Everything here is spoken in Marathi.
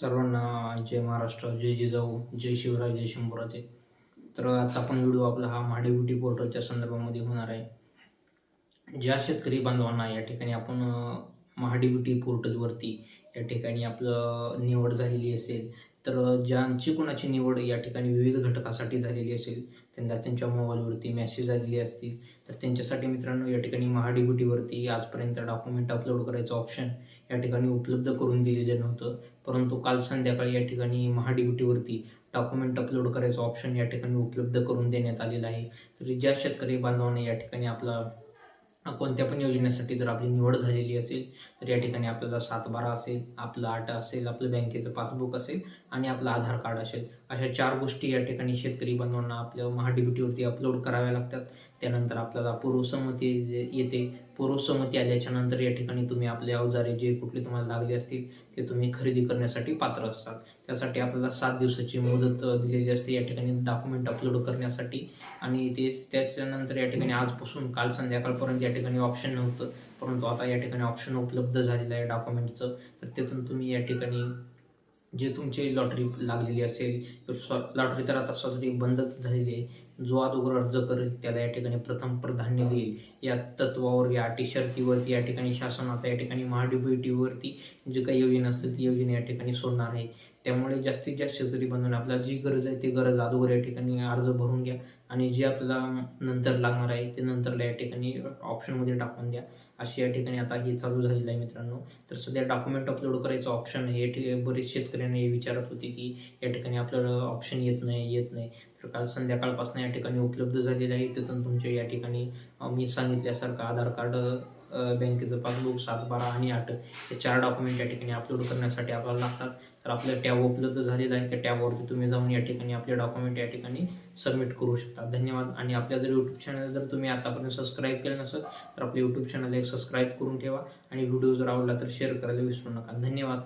सर्वांना जय महाराष्ट्र जय जिजाऊ जय शिवराय जय शंभूराजे. तर आजचा आपण व्हिडिओ आपला हा महाडीब्युटी पोर्टलच्या संदर्भामध्ये होणार आहे. ज्या शेतकरी बांधवांना या ठिकाणी आपण अं, पोर्टलवरती या ठिकाणी आपलं निवड झालेली असेल तर ज्यांची कोणाची निवड या ठिकाणी विविध घटकासाठी झालेली असेल त्यांना त्यांच्या मोबाईलवरती मेसेज आलेले असतील तर त्यांच्यासाठी मित्रांनो या ठिकाणी महाडी ब्युटीवरती आजपर्यंत डॉक्युमेंट अपलोड करायचं ऑप्शन या ठिकाणी उपलब्ध करून दिलेलं नव्हतं. परंतु काल संध्याकाळी या ठिकाणी महाडीबीटीवरती डॉक्युमेंट अपलोड करायचं ऑप्शन या ठिकाणी उपलब्ध करून देण्यात आलेलं आहे. तर ज्या शेतकरी बांधवांनी या ठिकाणी आपला कोणत्या पण योजनेसाठी जर आपली निवड झालेली असेल तर या ठिकाणी आपल्याला सात बारा असेल आपलं आट असेल आपलं बँकेचं पासबुक असेल आणि आपलं आधार कार्ड असेल. अशा चार गोष्टी या ठिकाणी शेतकरी बांधवांना आपल्या महाडीबीटीवरती अपलोड कराव्या लागतात. त्यानंतर आपल्याला पूर्वसंमती येते पूर्वसंमती आल्याच्यानंतर या ठिकाणी तुम्ही आपले अवजारे जे कुठले तुम्हाला लागले असतील ते तुम्ही खरेदी करण्यासाठी पात्र असतात. त्यासाठी आपल्याला सात दिवसाची मुदत दिलेली असते या ठिकाणी डॉक्युमेंट अपलोड करण्यासाठी. आणि ते त्याच्यानंतर या ठिकाणी आजपासून काल संध्याकाळपर्यंत या ठिकाणी ऑप्शन नव्हतं. परंतु आता या ठिकाणी ऑप्शन उपलब्ध झालेलं आहे डॉक्युमेंटचं तर त्यातून तुम्ही या ठिकाणी जे तुमची लॉटरी लागलेली असेल लॉटरी तर आता सॉरी बंदच झालेली आहे. जो अगोदर अर्ज करेल त्याला या ठिकाणी प्रथम प्राधान्य देईल. या तत्वावर या अटी शर्तीवरती या ठिकाणी शासन आता या ठिकाणी महाडीबीटीवरती जे काही योजना असतील ती योजना या ठिकाणी सोडणार आहे. त्यामुळे जास्तीत जास्त शेतकरी बांधून आपल्याला जी गरज आहे ती गरज अगोदर या ठिकाणी अर्ज भरून घ्या आणि जे आपल्याला नंतर लागणार आहे ते नंतरला या ठिकाणी ऑप्शनमध्ये टाकून द्या. अशी या ठिकाणी आता हे चालू झालेलं आहे मित्रांनो. तर सध्या डॉक्युमेंट अपलोड करायचं ऑप्शन आहे. हे ठिकाणी बरेच शेतकऱ्यांना हे विचारत होते की या ठिकाणी आपल्याला ऑप्शन येत नाही येत नाही. तर काल संध्याकाळपासून या ठिकाणी उपलब्ध झालेलं आहे. तिथून तुमच्या या ठिकाणी मी सांगितल्यासारखं आधार कार्ड बँकेचं पासबुक सात बारा आणि आठ हे चार डॉक्युमेंट या ठिकाणी अपलोड करण्यासाठी आपल्याला लागतात. तर आपलं टॅब उपलब्ध झालेलं आहे. त्या टॅबवरती तुम्ही जाऊन या ठिकाणी आपले डॉक्युमेंट या ठिकाणी सबमिट करू शकता. धन्यवाद. आणि आपल्या जर यूट्यूब चॅनल जर तुम्ही आतापर्यंत सबस्क्राईब केलं नसेल तर आपल्या यूट्यूब चॅनल एक सबस्क्राईब करून ठेवा. आणि व्हिडिओ जर आवडला तर शेअर करायला विसरू नका. धन्यवाद.